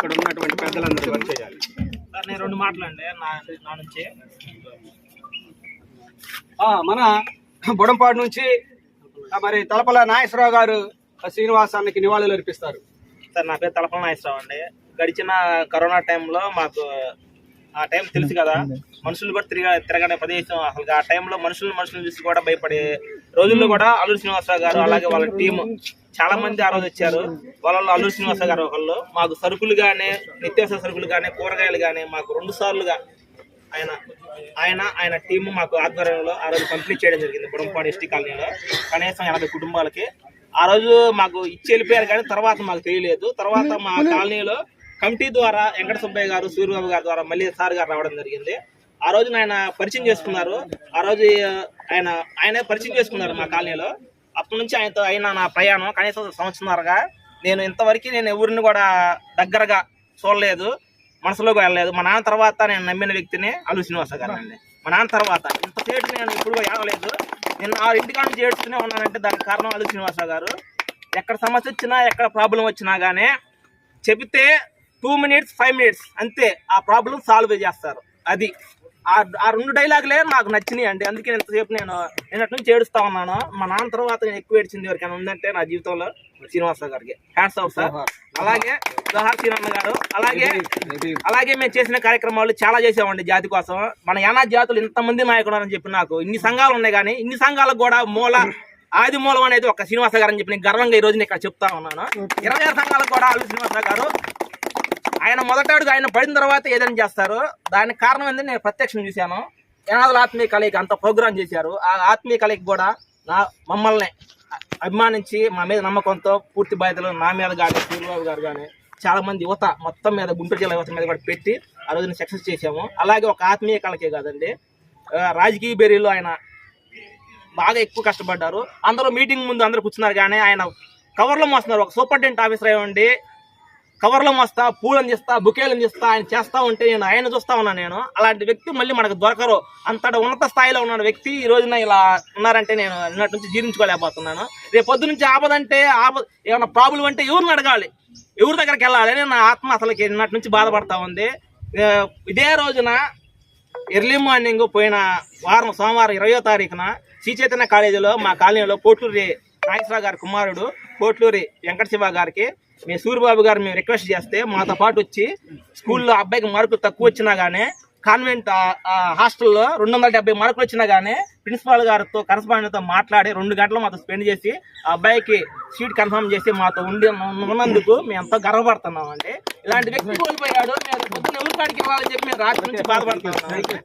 ఇక్కడ ఉన్నటువంటి పెద్దలందరూ వర్క్ చేయాలి. సార్ నేను రెండు మాటలండి నా నా నుంచి. మన బుడంపాడు నుంచి మరి తలపల నాగేశ్వరరావు గారు శ్రీనివాసానికి నివాళులు అర్పిస్తారు. సార్ నా పేరు తలపల నాగేశ్వరరావు అండి. గడిచిన కరోనా టైంలో మాకు ఆ టైం తెలుసు కదా మనుషులు కూడా తిరిగా తిరగడే ప్రదేశం అసలు. ఆ టైంలో మనుషులు మనుషులు చూసి కూడా భయపడే రోజుల్లో కూడా అల్లూరు శ్రీనివాసరావు గారు అలాగే వాళ్ళ టీం చాలా మంది ఆ రోజు వచ్చారు. వాళ్ళలో అల్లూరు శ్రీనివాస గారు ఒకళ్ళు. మాకు సరుకులు కానీ నిత్యావసర సరుకులు కానీ కూరగాయలు కానీ మాకు రెండు సార్లుగా ఆయన ఆయన ఆయన టీం మాకు ఆధ్వర్యంలో ఆ రోజు కంప్లీట్ చేయడం జరిగింది బుడంపాడు ఎస్టీ కాలనీలో. కనీసం ఎనభై కుటుంబాలకి. ఆ రోజు మాకు ఇచ్చి వెళ్ళిపోయారు కానీ తర్వాత మాకు తెలియలేదు. తర్వాత మా కాలనీలో కమిటీ ద్వారా వెంకట సుబ్బయ్య గారు సూర్యబాబు గారి ద్వారా మళ్ళీ సార్ గారు రావడం జరిగింది. ఆ రోజున ఆయన పరిచయం చేసుకున్నారు. ఆ రోజు ఆయన ఆయనే పరిచయం చేసుకున్నారు మా కాలనీలో. అప్పటి నుంచి ఆయనతో అయిన నా ప్రయాణం కనీసం సంవత్సరంన్నరగా. నేను ఇంతవరకు నేను ఎవరిని కూడా దగ్గరగా చూడలేదు మనసులోకి వెళ్ళలేదు. మా నాన్న తర్వాత నేను నమ్మిన వ్యక్తిని అల్లు శ్రీనివాస గారు అండి. మా నాన్న తర్వాత ఇంతసేపు నేను ఇప్పుడు ఏడవలేదు నేను ఆ ఇంటికాడ నుంచి ఏడుస్తూనే ఉన్నానంటే దానికి కారణం అల్లు శ్రీనివాస గారు. ఎక్కడ సమస్య వచ్చినా ఎక్కడ ప్రాబ్లం వచ్చినా కానీ చెబితే టూ మినిట్స్ ఫైవ్ మినిట్స్ అంతే ఆ ప్రాబ్లం సాల్వ్ చేస్తారు. అది ఆ రెండు డైలాగులే నాకు నచ్చినాయి అండి. అందుకే ఇంతసేపు నేను నిన్నటి నుంచి ఏడుస్తా ఉన్నాను. మా నాన్న తర్వాత నేను ఎక్కువ ఏడ్చింది ఎవరికైనా ఉందంటే నా జీవితంలో శ్రీనివాస గారికి. హ్యాండ్స్ ఆఫ్ సార్ అలాగే జోహార్ శ్రీనన్న గారు. అలాగే అలాగే మేము చేసిన కార్యక్రమాలు చాలా చేసామండి జాతి కోసం. మన యానా జాతులు ఇంతమంది నాయకుడు అని చెప్పి నాకు ఇన్ని సంఘాలు ఉన్నాయి కానీ ఇన్ని సంఘాలకు కూడా మూల ఆది మూలం అనేది ఒక శ్రీనివాస గారు అని చెప్పి నేను గర్వంగా ఈ రోజు నేను ఇక్కడ చెప్తా ఉన్నాను. ఇరవై ఆరు సంఘాలకు కూడా అల్లు శ్రీనివాస గారు ఆయన మొదట ఆయన పడిన తర్వాత ఏదైనా చేస్తారు. దానికి కారణం ఏంటంటే నేను ప్రత్యక్షం చూశాను. ఏనాదుల ఆత్మీయ కళకి అంత ప్రోగ్రామ్ చేశారు. ఆ ఆత్మీయ కళకి కూడా నా మమ్మల్ని అభిమానించి మా మీద నమ్మకంతో పూర్తి బాధ్యతలు నా మీద కానీ సూర్యబాబు గారు కానీ చాలా మంది యువత మొత్తం మీద గుంటూరు జిల్లా యువత మీద కూడా పెట్టి ఆ రోజున సక్సెస్ చేశాము. అలాగే ఒక ఆత్మీయ కళకే కాదండి. రాజకీయ బెరీలో ఆయన బాగా ఎక్కువ కష్టపడ్డారు. అందరూ మీటింగ్ ముందు అందరూ కూర్చున్నారు కానీ ఆయన కవర్లో మోస్తున్నారు. ఒక సూపరింటెండెంట్ ఆఫీసర్ అయ్యండి ఉండి కవర్లు మోస్తా పూలు అందిస్తా బుకేలు అందిస్తా ఆయన చేస్తా ఉంటే నేను ఆయన చూస్తా ఉన్నాను నేను. అలాంటి వ్యక్తి మళ్ళీ మనకు దొరకరు. అంతటి ఉన్నత స్థాయిలో ఉన్న వ్యక్తి ఈ రోజున ఇలా ఉన్నారంటే నేను నిన్నటి నుంచి జీర్ణించుకోలేకపోతున్నాను. రేపు పొద్దు నుంచి ఆపదంటే ఆపద ఏమైనా ప్రాబ్లం అంటే ఎవరిని అడగాలి? ఎవరి దగ్గరికి వెళ్ళాలి? అని నా ఆత్మ అసలుకి నిన్నటి నుంచి బాధపడతా ఉంది. ఇదే రోజున ఎర్లీ మార్నింగ్ పోయిన వారం సోమవారం ఇరవయో తారీఖున శ్రీ చైతన్య కాలేజీలో మా కాలనీలో పోట్లూరి నాగేశ్వరరావు గారి కుమారుడు పోట్లూరి వెంకట శివ గారికి మీ సూర్యబాబు గారు మేము రిక్వెస్ట్ చేస్తే మాతో పాటు వచ్చి స్కూల్లో అబ్బాయికి మార్కులు తక్కువ వచ్చినా కానీ కాన్వెంట్ హాస్టల్లో రెండు వందల డెబ్బై మార్కులు వచ్చినా కానీ ప్రిన్సిపాల్ గారితో కరస్పాండెంట్తో మాట్లాడి రెండు గంటలు మాతో స్పెండ్ చేసి ఆ అబ్బాయికి సీట్ కన్ఫర్మ్ చేసి మాతో ఉండి ఉన్నందుకు మేము ఎంతో గర్వపడుతున్నాం అండి ఇలాంటి వ్యక్తి కోల్పోయాడు మేము పొద్దున్న ఎవరి కాడికి ఇవ్వాలని చెప్పి మేము రాత్రి నుంచి బాధపడుతున్నాం.